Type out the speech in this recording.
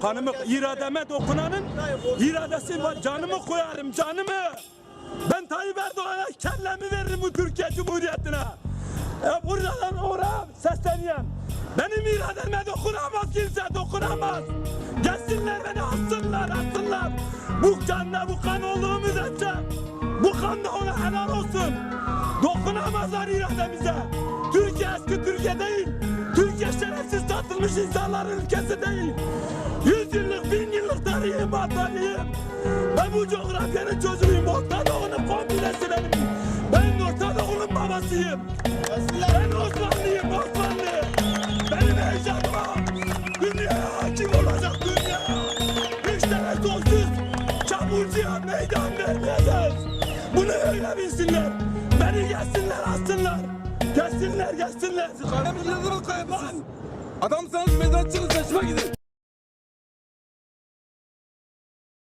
Kanımı irademe dokunanın iradesi var. Canımı koyarım canımı. Ben Tayyip Erdoğan'a kellemi veririm bu Türkiye Cumhuriyeti'ne. E buradan oraya sesleniyorum. Benim irademe dokunamaz kimse dokunamaz. Gelsinler beni atsınlar atsınlar. Bu kanla bu kan olduğu müddetçe bu kan da ona helal olsun. Dokunamazlar irademize. Türkiye eski Türkiye değil. Türkiye şerefsiz satılmış insanların ülkesi değil. Var tarihim. Ben bu coğrafyanın çocuğuyum. Orta Doğu'nun kombinesi benim. Ben Orta Doğu'nun babasıyım. Ben Osmanlıyım, Osmanlı. Benim heyecanıma dünyaya hakim olacak dünya. Üç tane sonsuz çamurcuya meydan vermeyeceğiz. Bunu öyle bilsinler. Beni gelsinler alsınlar. Gelsinler gelsinler. Kalem ne zaman koyarsınız? Adamsanız mezar çıkın saçma gidin.